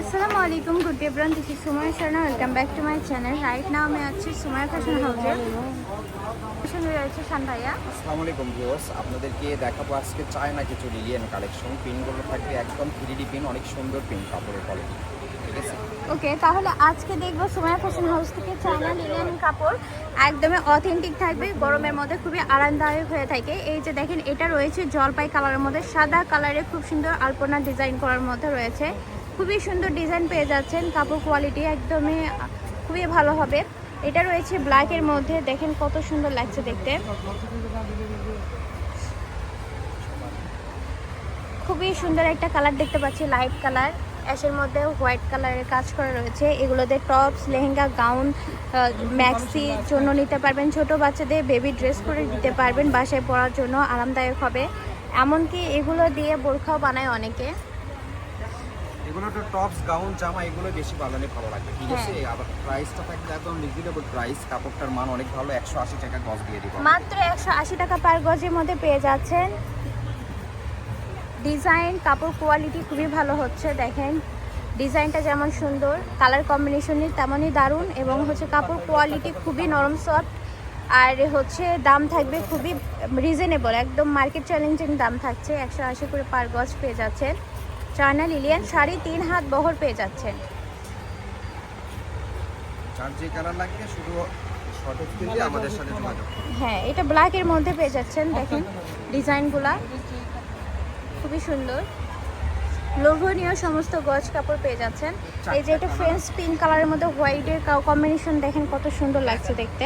আসসালামু আলাইকুম good everyone this is Sumoy Sharma welcome back to my channel right now আমি আছি সুময় fashion হাউসে সঙ্গে রয়েছে শান ভাইয়া আসসালামু আলাইকুম ভিউয়ার্স আপনাদেরকে দেখাবো আজকে চায়না কিছু লিলিয়ান কালেকশন পিনগুলো থাকবে একদম থ্রি ডি পিন অনেক সুন্দর পিন কাপড়ের কোয়ালিটি ঠিক আছে? ওকে তাহলে আজকে দেখব সুমায়া ফ্যাশন হাউস থেকে চায়না লিলেন কাপড়। একদমই অথেন্টিক থাকবে গরমের মধ্যে খুবই আরামদায়ক হয়ে থাকে। এই যে দেখেন এটা রয়েছে জলপাই কালারের মধ্যে সাদা কালারে খুব সুন্দর আলপনা ডিজাইন করার মধ্যে রয়েছে। খুবই সুন্দর ডিজাইন পেয়ে যাচ্ছেন। কাপড় কোয়ালিটি একদমই খুবই ভালো হবে। এটা রয়েছে ব্ল্যাকের মধ্যে। দেখেন কত সুন্দর লাগছে দেখতে। খুবই সুন্দর একটা কালার দেখতে পাচ্ছি লাইট কালার অ্যাশের মধ্যে হোয়াইট কালারের কাজ করা রয়েছে। এগুলোতে টপস লেহেঙ্গা গাউন ম্যাক্সি জন্য নিতে পারবেন। ছোট বাচ্চাদের বেবি ড্রেস করে দিতে পারবেন। বাসায় পরার জন্য আরামদায়ক হবে। এমনকি এগুলো দিয়ে বোরখাও বানায় অনেকে। এগুলো তো টপস গাউন জামা এগুলো বেশি বানালে ভালো লাগবে ঠিক আছে? হ্যাঁ। আবার প্রাইসটা থাকবে একদম রিজনেবল প্রাইস কাপড়টার মান অনেক ভালো একশো আশি টাকা গজ দিয়ে দিব মাত্র একশো আশি টাকা পার গজের মধ্যে পেয়ে যাচ্ছেন। ডিজাইন কাপড় কোয়ালিটি খুবই ভালো হচ্ছে দেখেন। ডিজাইনটা যেমন সুন্দর কালার কম্বিনেশনই তেমনই দারুণ এবং হচ্ছে কাপড় কোয়ালিটি খুবই নরম সফট আর হচ্ছে দাম থাকবে খুবই রিজনেবল একদম মার্কেট চ্যালেঞ্জিং দাম থাকছে একশো আশি করে পার গজ পেয়ে যাচ্ছেন। চায়না লিলিয়ান শাড়ি তিন হাত বহর পেয়ে যাচ্ছেন। হ্যাঁ এটা ব্ল্যাকের মধ্যে পেয়ে যাচ্ছেন দেখেন ডিজাইনগুলা। খুবই সুন্দর। লোভনীয় সমস্ত গজ কাপড় পেয়ে যাচ্ছেন। এই যে এটা ফ্রেঞ্চ পিঙ্ক কালারের মধ্যে হোয়াইটের কম্বিনেশন দেখেন কত সুন্দর লাগছে দেখতে।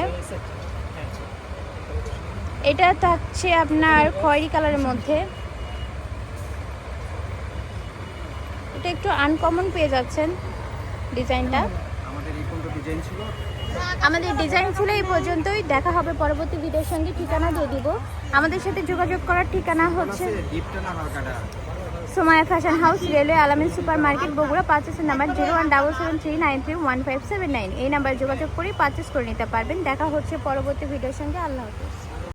এটা থাকছে আপনার খয়েরি কালারের মধ্যে। এটা একটু আনকমন পেয়ে যাচ্ছেন ডিজাইনটা। আমাদের এই কোনটা ডিজাইন ছিল? আমাদের ডিজাইন ছিল এই পর্যন্তই। দেখা হবে পরবর্তী ভিডিওর সঙ্গে। ঠিকানা দিয়ে দিব। আমাদের সাথে যোগাযোগ করার ঠিকানা হচ্ছে Somaya fashion house railway Alamin super market Bogura পার্চেসের number zero one double seven three nine three one five seven nine এই নাম্বারে যোগাযোগ করে পার্চেস করে নিতে পারবেন। দেখা হচ্ছে পরবর্তী ভিডিওর সঙ্গে। আল্লাহ হাফিজ।